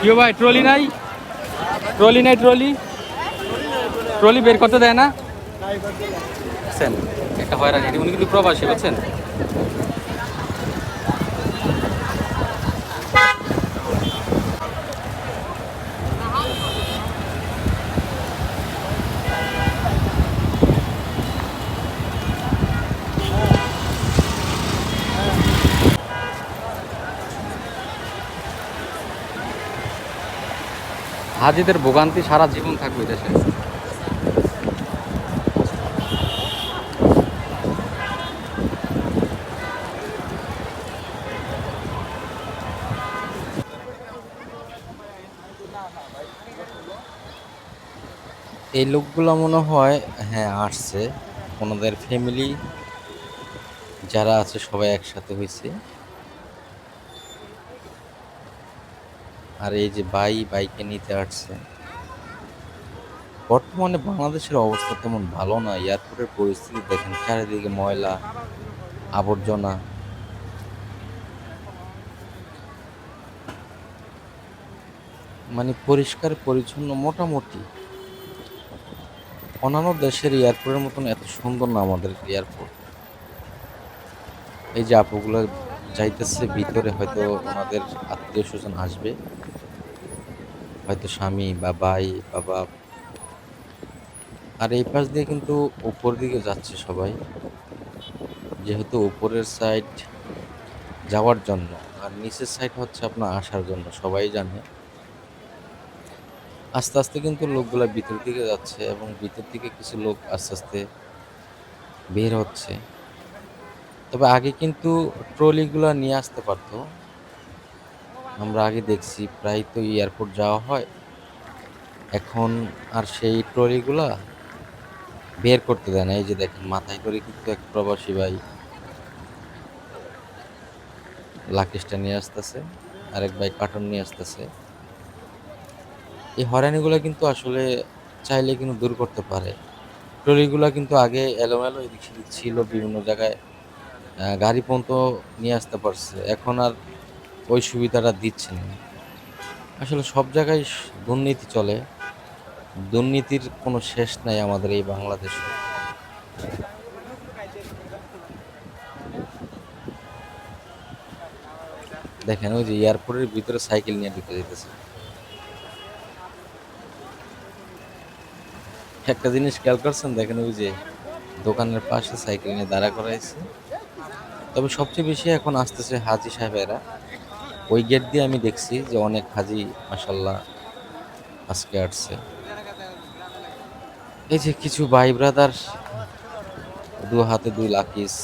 কিও ভাই, ট্রলি নাই? ট্রলি নাই, ট্রলি? ট্রলি বের করতে দেয় না? একটা হয়রানি, উনি কিন্তু প্রবাসী, বুঝছেন? হাজিদের ভোগান্তি সারা জীবন থাকবে দেশে। এই লোকগুলো মনে হয় হ্যাঁ আসছে। ওনাদের ফ্যামিলি যারা আছে সবাই একসাথে হয়েছে। আর এই যে বাই বাইকে নিতে আসছে। বর্তমানে বাংলাদেশের অবস্থা তেমন ভালো না। এয়ারপোর্টের পরিস্থিতি দেখেন, চারিদিকে ময়লা, আবর্জনা। মানে পরিষ্কার, পরিচ্ছন্ন, মোটামুটি। অন্যান্য দেশের এয়ারপোর্টের মতন এত সুন্দর না আমাদের এয়ারপোর্ট। এই যে আপুগুলো যাইতেছে, ভিতরে হয়তো ওনাদের আত্মীয় স্বজন আসবে। হয়তো স্বামী বা ভাই বা বাপ। আর এই পাশ দিয়ে কিন্তু উপর দিকে যাচ্ছে সবাই। যেহেতু উপরের সাইড যাওয়ার জন্য, আর নিচের সাইড হচ্ছে আপনার আসার জন্য, সবাই জানে। আস্তে আস্তে কিন্তু লোকগুলা ভিতর দিকে যাচ্ছে এবং ভিতর দিকে কিছু লোক আস্তে আস্তে বের হচ্ছে। তবে আগে কিন্তু ট্রলিগুলো নিয়ে আসতে পারতো। আমরা আগে দেখছি, প্রায় তো এয়ারপোর্ট যাওয়া হয়। এখন আর সেই ট্রলিগুলা বের করতে দেয় না। এই যে দেখেন, মাথায় করে কিন্তু এক প্রবাসী ভাই লাকিসটা নিয়ে আসতেছে, আরেক ভাই কার্টন নিয়ে আসতেছে। এই হয়রানিগুলো কিন্তু আসলে চাইলে কিন্তু দূর করতে পারে। ট্রলিগুলো কিন্তু আগে এলোমেলো এদিক ছিল, বিভিন্ন জায়গায় গাড়ি পর্যন্ত নিয়ে আসতে পারছে। এখন আর ওই সুবিধাটা দিচ্ছে না। আসলে সব জায়গায় দুর্নীতি চলে। দুর্নীতির কোনো শেষ নাই আমাদের এই বাংলাদেশে। দেখেন, ওই যে এয়ারপোর্টের ভিতরে সাইকেল নিয়ে ঢুকে যেতেছে। একটা জিনিস খেয়াল করছেন? দেখেন ওই যে দোকানের পাশে সাইকেল নিয়ে দাঁড়া করাইছে। তবে সবচেয়ে বেশি এখন আসতেছে হাজি সাহেবেরা। ওই গেট দিয়ে আমি দেখছি যে অনেক হাজি মাসাল্লাহ আজকে আসছে। এই যে কিছু ভাই ব্রাদার, দু হাতে দুই লাকিস,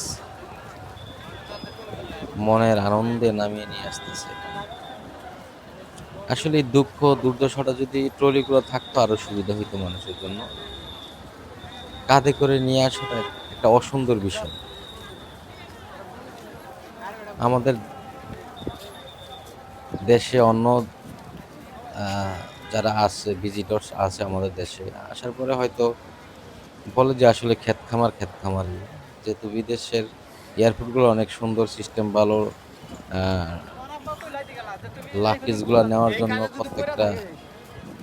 মনের আনন্দে নামিয়ে নিয়ে আসতেছে। আসলে দুঃখ, দুর্দশাটা যদি ট্রলিগুলো থাকতো আরও সুবিধা হইতো মানুষের জন্য। কাঁধে করে নিয়ে আসাটা একটা অসুন্দর বিষয়। আমাদের দেশে অন্য যারা আছে ভিজিটর্স আছে আমাদের দেশে, আসার পরে হয়তো বলে যে আসলে ক্ষেত খামার, ক্ষেত খামারই যেহেতু বিদেশের এয়ারপোর্টগুলো অনেক সুন্দর সিস্টেম ভালো লাকিজগুলো নেওয়ার জন্য প্রত্যেকটা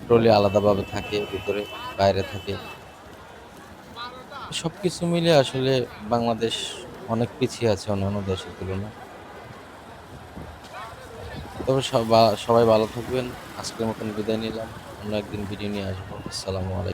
ট্রলি আলাদাভাবে থাকে, ভিতরে, বাইরে থাকে। সব কিছু মিলে আসলে বাংলাদেশ অনেক পিছিয়ে আছে অন্যান্য দেশের তুলনায়। তবে সবাই ভালো থাকবেন। আজকের মতন বিদায় নিলাম। অন্য একদিন ভিডিও নিয়ে আসব। আসসালামু আলাইকুম।